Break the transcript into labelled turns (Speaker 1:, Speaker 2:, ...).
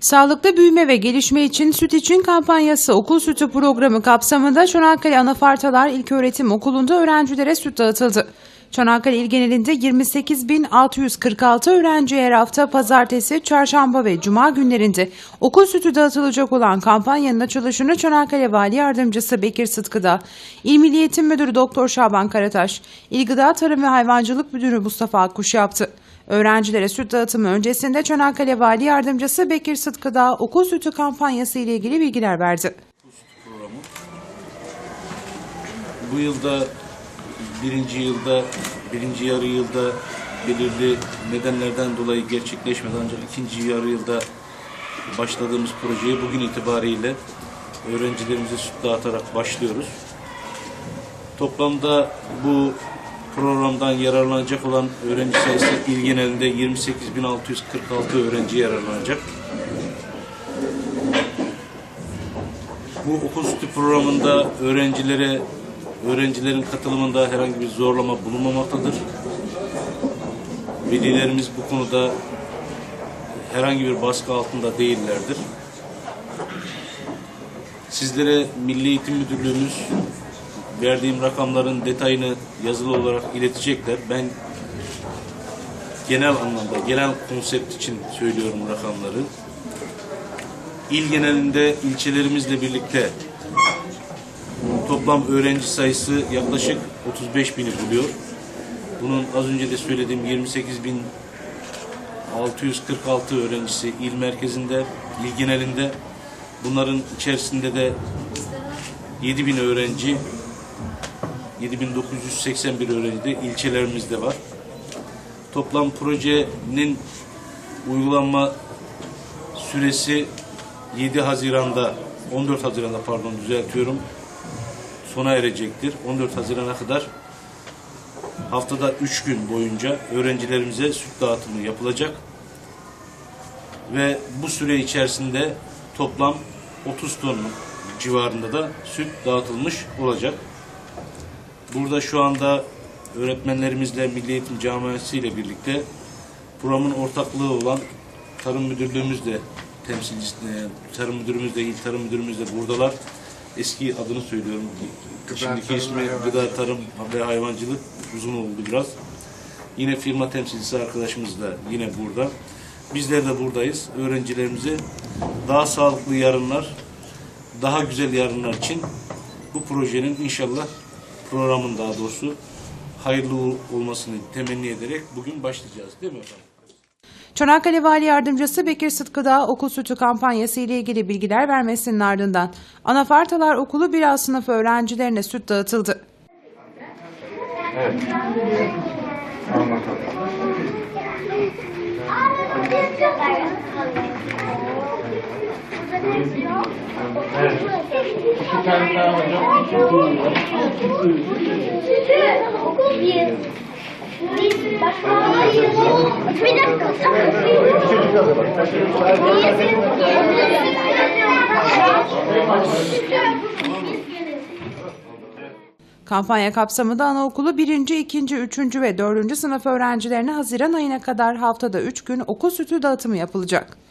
Speaker 1: Sağlıklı büyüme ve gelişme için süt için kampanyası okul sütü programı kapsamında Çanakkale Anafartalar İlköğretim Okulu'nda öğrencilere süt dağıtıldı. Çanakkale il genelinde 28.646 öğrenciye her hafta pazartesi, çarşamba ve cuma günlerinde okul sütü dağıtılacak olan kampanyanın açılışını Çanakkale Vali Yardımcısı Bekir Sıtkı'da, İl Milli Eğitim Müdürü Doktor Şaban Karataş, İl Gıda Tarım ve Hayvancılık Müdürü Mustafa Akkuş yaptı. Öğrencilere süt dağıtımı öncesinde Çanakkale Vali Yardımcısı Bekir Sıtkı'da okul sütü kampanyası ile ilgili bilgiler verdi.
Speaker 2: Bu yılda birinci yılda birinci yarı yılda belirli nedenlerden dolayı gerçekleşmedi ancak ikinci yarı yılda başladığımız projeye bugün itibariyle öğrencilerimize süt dağıtarak başlıyoruz. Toplamda bu programdan yararlanacak olan öğrenci sayısı il genelinde 28.646 öğrenci yararlanacak. Bu okul sütü programında öğrencilere öğrencilerin katılımında herhangi bir zorlama bulunmamaktadır. Velilerimiz bu konuda herhangi bir baskı altında değillerdir. Sizlere Milli Eğitim Müdürlüğümüz verdiğim rakamların detayını yazılı olarak iletecekler. Ben genel anlamda, genel konsept için söylüyorum rakamları. İl genelinde ilçelerimizle birlikte toplam öğrenci sayısı yaklaşık 35 bini buluyor. Bunun az önce de söylediğim 28 bin 646 öğrencisi il merkezinde, il genelinde. Bunların içerisinde de 7 bin öğrenci, 7981 öğrenci de ilçelerimizde var. Toplam projenin uygulanma süresi 7 Haziran'da 14 Haziran'da pardon düzeltiyorum sona erecektir. 14 Haziran'a kadar haftada 3 gün boyunca öğrencilerimize süt dağıtımı yapılacak. Ve bu süre içerisinde toplam 30 ton civarında da süt dağıtılmış olacak. Burada şu anda öğretmenlerimizle Milli Eğitim Camiası ile birlikte programın ortaklığı olan Tarım Müdürlüğümüz de temsilcisi, e, Tarım Müdürümüz de, İl Tarım Müdürümüz de buradalar. Eski adını söylüyorum. Şimdiki
Speaker 3: Tarım
Speaker 2: ismi
Speaker 3: ve
Speaker 2: Gıda Tarım ve Hayvancılık uzun oldu biraz. Yine firma temsilcisi arkadaşımız da yine burada. Bizler de buradayız. Öğrencilerimize daha sağlıklı yarınlar, daha güzel yarınlar için bu projenin inşallah programın daha doğrusu hayırlı olmasını temenni ederek bugün başlayacağız değil mi efendim?
Speaker 1: Çanakkale Vali Yardımcısı Bekir Sıtkı'da okul sütü kampanyası ile ilgili bilgiler vermesinin ardından Anafartalar Okulu bir alt sınıf öğrencilerine süt dağıtıldı.
Speaker 4: Okul bir. Biz bir dakika.
Speaker 1: Kampanya kapsamında anaokulu 1. 2. 3. ve 4. sınıf öğrencilerine Haziran ayına kadar haftada 3 gün okul sütü dağıtımı yapılacak.